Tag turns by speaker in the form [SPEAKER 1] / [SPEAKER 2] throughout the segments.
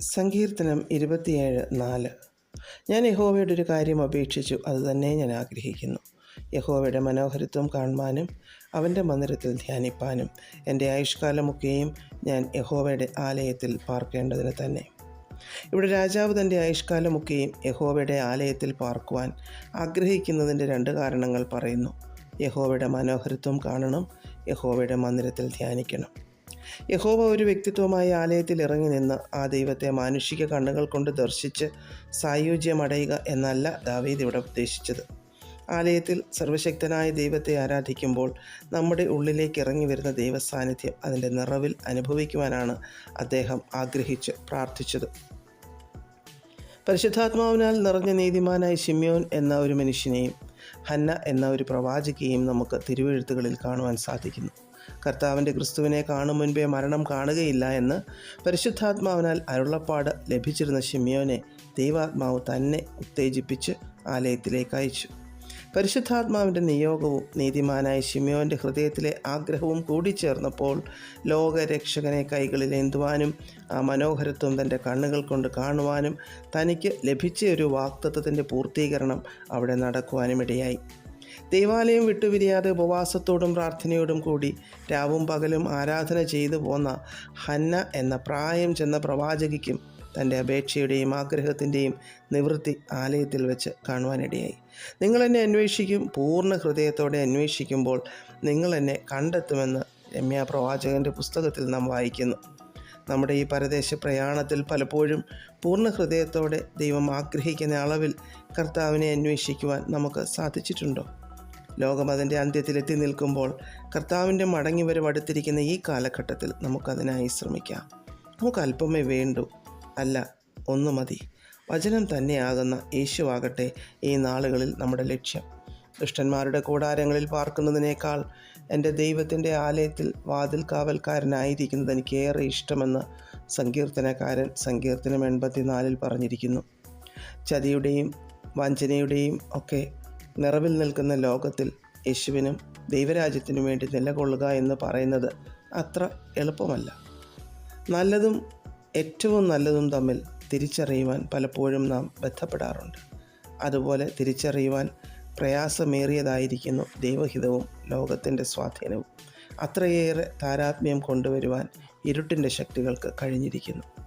[SPEAKER 1] സങ്കീർത്തനം ഇരുപത്തിയേഴ് നാല്. ഞാൻ യഹോവയുടെ ഒരു കാര്യം അപേക്ഷിച്ചു അതുതന്നെ ഞാൻ ആഗ്രഹിക്കുന്നു. യഹോവയുടെ മനോഹരത്വം കാണുവാനും അവന്റെ മന്ദിരത്തിൽ ധ്യാനിപ്പാനും എന്റെ ആയുഷ്കാലമൊക്കെയും ഞാൻ യഹോവയുടെ ആലയത്തിൽ പാർക്കേണ്ടതിന് തന്നെ. ഇവിടെ രാജാവ് തന്റെ ആയുഷ്കാലമൊക്കെയും യഹോവയുടെ ആലയത്തിൽ പാർക്കുവാൻ ആഗ്രഹിക്കുന്നതിന്റെ രണ്ട് കാരണങ്ങൾ പറയുന്നു. യഹോവയുടെ മനോഹരത്വം കാണണം യഹോവയുടെ മന്ദിരത്തിൽ ധ്യാനിക്കണം. യഹോവ ഒരു വ്യക്തിത്വമായ ആലയത്തിൽ ഇറങ്ങി നിന്ന് ആ ദൈവത്തെ മാനുഷിക കണ്ണുകൾ കൊണ്ട് ദർശിച്ച് സായുജ്യമടയുക എന്നല്ല ദാവീദ് ഇവിടെ ഉദ്ദേശിച്ചത്. ആലയത്തിൽ സർവശക്തനായ ദൈവത്തെ ആരാധിക്കുമ്പോൾ നമ്മുടെ ഉള്ളിലേക്ക് ഇറങ്ങി വരുന്ന ദൈവസാന്നിധ്യം അതിന്റെ നിറവിൽ അനുഭവിക്കുവാനാണ് അദ്ദേഹം ആഗ്രഹിച്ച് പ്രാർത്ഥിച്ചത്. പരിശുദ്ധാത്മാവിനാൽ നിറഞ്ഞ നീതിമാനായ ഷിമ്യോൻ എന്ന ഒരു മനുഷ്യനെയും ഹന്ന എന്ന ഒരു പ്രവാചകയെയും നമുക്ക് തിരുവെഴുത്തുകളിൽ കാണുവാൻ സാധിക്കുന്നു. കർത്താവിന്റെ ക്രിസ്തുവിനെ കാണും മുൻപേ മരണം കാണുകയില്ല എന്ന് പരിശുദ്ധാത്മാവിനാൽ അരുളപ്പാട് ലഭിച്ചിരുന്ന ഷിമ്യോനെ ദൈവാത്മാവ് തന്നെ ഉത്തേജിപ്പിച്ച് ആലയത്തിലേക്ക് അയച്ചു. പരിശുദ്ധാത്മാവിന്റെ നിയോഗവും നീതിമാനായ ഷിമ്യോന്റെ ഹൃദയത്തിലെ ആഗ്രഹവും കൂടിച്ചേർന്നപ്പോൾ ലോകരക്ഷകനെ കൈകളിൽ എന്തുവാനും ആ മനോഹരത്വം തന്റെ കണ്ണുകൾ കൊണ്ട് കാണുവാനും തനിക്ക് ലഭിച്ച ഒരു വാക്തത്വത്തിന്റെ പൂർത്തീകരണം അവിടെ നടക്കുവാനും ഇടയായി ദൈവാലയം വിട്ടുപിരിയാതെ ഉപവാസത്തോടും പ്രാർത്ഥനയോടും കൂടി രാവും പകലും ആരാധന ചെയ്തു പോന്ന ഹന്ന എന്ന പ്രായം ചെന്ന പ്രവാചകിക്കും തന്റെ അപേക്ഷയുടെയും ആഗ്രഹത്തിന്റെയും നിവൃത്തി ആലയത്തിൽ വെച്ച് കാണുവാനിടയായി. നിങ്ങൾ എന്നെ അന്വേഷിക്കും പൂർണ ഹൃദയത്തോടെ അന്വേഷിക്കുമ്പോൾ നിങ്ങൾ എന്നെ കണ്ടെത്തുമെന്ന് രമ്യ പ്രവാചകന്റെ പുസ്തകത്തിൽ നാം വായിക്കുന്നു. നമ്മുടെ ഈ പരദേശ പ്രയാണത്തിൽ പലപ്പോഴും പൂർണ ഹൃദയത്തോടെ ദൈവം ആഗ്രഹിക്കുന്ന അളവിൽ കർത്താവിനെ അന്വേഷിക്കുവാൻ നമുക്ക് സാധിച്ചിട്ടുണ്ടോ? ലോകം അതിന്റെ അന്ത്യത്തിലെത്തി നിൽക്കുമ്പോൾ കർത്താവിന്റെ മടങ്ങി വരവ് അടുത്തിരിക്കുന്ന ഈ കാലഘട്ടത്തിൽ നമുക്കതിനായി ശ്രമിക്കാം. നമുക്ക് അല്പമേ വേണ്ടു. അല്ല ഒന്നു മതി. വചനം തന്നെയാകുന്ന യേശുവാകട്ടെ ഈ നാളുകളിൽ നമ്മുടെ ലക്ഷ്യം. ദുഷ്ടന്മാരുടെ കൂടാരങ്ങളിൽ പാർക്കുന്നതിനേക്കാൾ എന്റെ ദൈവത്തിന്റെ ആലയത്തിൽ വാതിൽ കാവൽക്കാരനായിരിക്കുന്നത് എനിക്ക് ഏറെ ഇഷ്ടമെന്ന് സങ്കീർത്തനക്കാരൻ സങ്കീർത്തനം എൺപത്തിനാലിൽ പറഞ്ഞിരിക്കുന്നു. ചതിയുടെയും വഞ്ചനയുടെയും ഒക്കെ നിറവിൽ നിൽക്കുന്ന ലോകത്തിൽ യേശുവിനും ദൈവരാജ്യത്തിനും വേണ്ടി നിലകൊള്ളുക എന്ന് പറയുന്നത് അത്ര എളുപ്പമല്ല. നല്ലതും ഏറ്റവും നല്ലതും തമ്മിൽ തിരിച്ചറിയുവാൻ പലപ്പോഴും നാം ബന്ധപ്പെടാറുണ്ട്. അതുപോലെ തിരിച്ചറിയുവാൻ പ്രയാസമേറിയതായിരിക്കുന്നു ദൈവഹിതവും ലോകത്തിന്റെ സ്വാധീനവും. അത്രയേറെ താരാത്മ്യം കൊണ്ടുവരുവാൻ ഇരുട്ടിന്റെ ശക്തികൾക്ക് കഴിഞ്ഞിരിക്കുന്നു.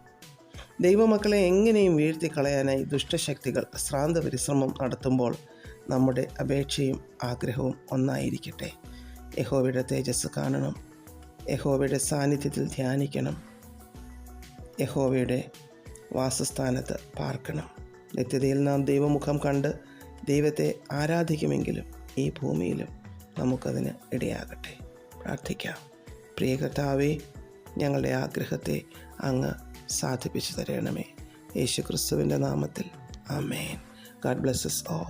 [SPEAKER 1] ദൈവമക്കളെ എങ്ങനെയും വീഴ്ത്തിക്കളയാനായി ദുഷ്ടശക്തികൾ ശ്രാന്ത പരിശ്രമം നടത്തുമ്പോൾ നമ്മുടെ അപേക്ഷയും ആഗ്രഹവും ഒന്നായിരിക്കട്ടെ. യഹോവയുടെ തേജസ് കാണണം. യഹോവയുടെ സാന്നിധ്യത്തിൽ ധ്യാനിക്കണം. യഹോവയുടെ വാസസ്ഥാനത്ത് പാർക്കണം. നിത്യതയിൽ നാം ദൈവമുഖം കണ്ട് ദൈവത്തെ ആരാധിക്കുമെങ്കിലും ഈ ഭൂമിയിലും നമുക്കതിന് ഇടയാകട്ടെ. പ്രാർത്ഥിക്കാം. പ്രിയ കർത്താവേ ഞങ്ങളുടെ ആഗ്രഹത്തെ അങ്ങ് സാധിപ്പിച്ചു തരണമേ. യേശു ക്രിസ്തുവിന്റെ നാമത്തിൽ. ആമേൻ. ഗാഡ് ബ്ലെസ്സസ് ഓ